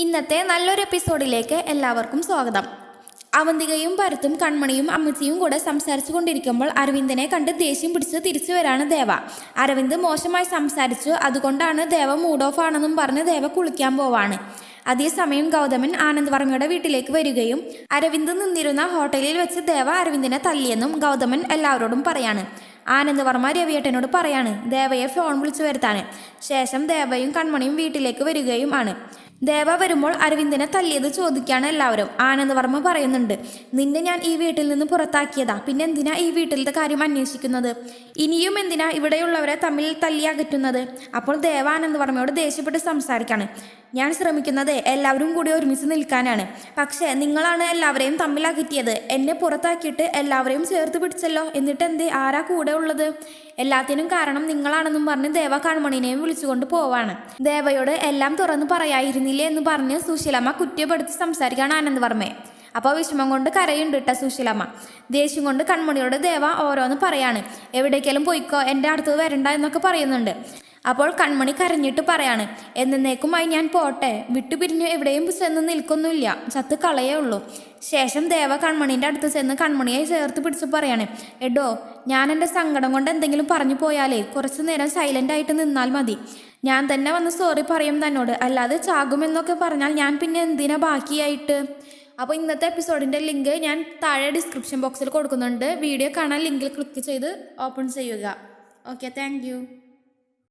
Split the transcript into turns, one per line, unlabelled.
ഇന്നത്തെ നല്ലൊരു എപ്പിസോഡിലേക്ക് എല്ലാവർക്കും സ്വാഗതം. അവന്തികയും ഭരത്തും കൺമണിയും അമ്മച്ചിയും കൂടെ സംസാരിച്ചു കൊണ്ടിരിക്കുമ്പോൾ അരവിന്ദനെ കണ്ട് ദേഷ്യം പിടിച്ച് തിരിച്ചു വരാണ് ദേവ. അരവിന്ദ് മോശമായി സംസാരിച്ചു അതുകൊണ്ടാണ് ദേവ മൂഡ് ഓഫ് ആണെന്നും പറഞ്ഞ് ദേവ കുളിക്കാൻ പോവാണ്. അതേസമയം ഗൗതമൻ ആനന്ദ് വർമ്മയുടെ വീട്ടിലേക്ക് വരികയും അരവിന്ദ് നിന്നിരുന്ന ഹോട്ടലിൽ വെച്ച് ദേവ അരവിന്ദിനെ തല്ലിയെന്നും ഗൗതമൻ എല്ലാവരോടും പറയാണ്. ആനന്ദ് വർമ്മ രവിയേട്ടനോട് പറയാണ് ദേവയെ ഫോൺ വിളിച്ചു വരുത്താന് ശേഷം ദേവയും കൺമണിയും വീട്ടിലേക്ക് വരികയും ആണ് ദേവ വരുമ്പോൾ അരവിന്ദനെ തല്ലിയത് ചോദിക്കുകയാണ് എല്ലാവരും. ആനന്ദ് വർമ്മ പറയുന്നുണ്ട് നിന്നെ ഞാൻ ഈ വീട്ടിൽ നിന്ന് പുറത്താക്കിയതാ. പിന്നെ എന്തിനാ ഈ വീട്ടിലത്തെ കാര്യം അന്വേഷിക്കുന്നത്? ഇനിയും എന്തിനാ ഇവിടെയുള്ളവരെ തമ്മിൽ തല്ലി അകറ്റുന്നത്? അപ്പോൾ ദേവ ആനന്ദ് വർമ്മയോട് ദേഷ്യപ്പെട്ട് സംസാരിക്കാണ് ഞാൻ ശ്രമിക്കുന്നത് എല്ലാവരും കൂടി ഒരുമിച്ച് നിൽക്കാനാണ്. പക്ഷേ നിങ്ങളാണ് എല്ലാവരെയും തമ്മിൽ അകറ്റിയത്. എന്നെ പുറത്താക്കിയിട്ട് എല്ലാവരെയും ചേർത്ത് പിടിച്ചല്ലോ. എന്നിട്ട് എന്തേ ആരാ കൂടെ ഉള്ളത്. എല്ലാത്തിനും കാരണം നിങ്ങളാണെന്നും പറഞ്ഞ് ദേവ കൺമണിനെയും വിളിച്ചുകൊണ്ട് പോവാണ്. ദേവയോട് എല്ലാം തുറന്നു പറയായിരുന്നില്ലേ എന്ന് പറഞ്ഞ് സുശീലമ്മ കുറ്റപ്പെടുത്തി സംസാരിക്കുകയാണ് ആനന്ദ് വർമ്മയെ അപ്പോൾ വിഷമം കൊണ്ട് കരയുണ്ട് കേട്ടോ സുശീലമ്മ. ദേഷ്യം കൊണ്ട് കൺമണിയോട് ദേവ ഓരോന്ന് പറയാണ്. എവിടേക്കെങ്കിലും പോയിക്കോ എന്റെ അടുത്ത് വരണ്ട എന്നൊക്കെ പറയുന്നുണ്ട്. അപ്പോൾ കൺമണി കരഞ്ഞിട്ട് പറയാണ് എന്നേക്കുമായി ഞാൻ പോട്ടെ. വിട്ടുപിരിഞ്ഞു എവിടെയും ചെന്ന് നിൽക്കൊന്നുമില്ല. ചത്ത് കളയേ ഉള്ളൂ. ശേഷം ദേവ കൺമണീന്റെ അടുത്ത് ചെന്ന് കൺമണിയെ ചേർത്ത് പിടിച്ച് പറയാണ് എടോ ഞാൻ എന്റെ സങ്കടം കൊണ്ട് എന്തെങ്കിലും പറഞ്ഞു പോയാലേ കുറച്ച് നേരം സൈലന്റ് ആയിട്ട് നിന്നാൽ മതി. ഞാൻ തന്നെ വന്ന് സോറി പറയും തന്നോട്. അല്ലാതെ ചാകുമെന്നൊക്കെ പറഞ്ഞാൽ ഞാൻ പിന്നെ എന്തിനാ ബാക്കിയായിട്ട്? അപ്പോൾ ഇന്നത്തെ എപ്പിസോഡിന്റെ ലിങ്ക് ഞാൻ താഴെ ഡിസ്ക്രിപ്ഷൻ ബോക്സിൽ കൊടുക്കുന്നുണ്ട്. വീഡിയോ കാണാൻ ലിങ്കിൽ ക്ലിക്ക് ചെയ്ത് ഓപ്പൺ ചെയ്യുക. Okay thank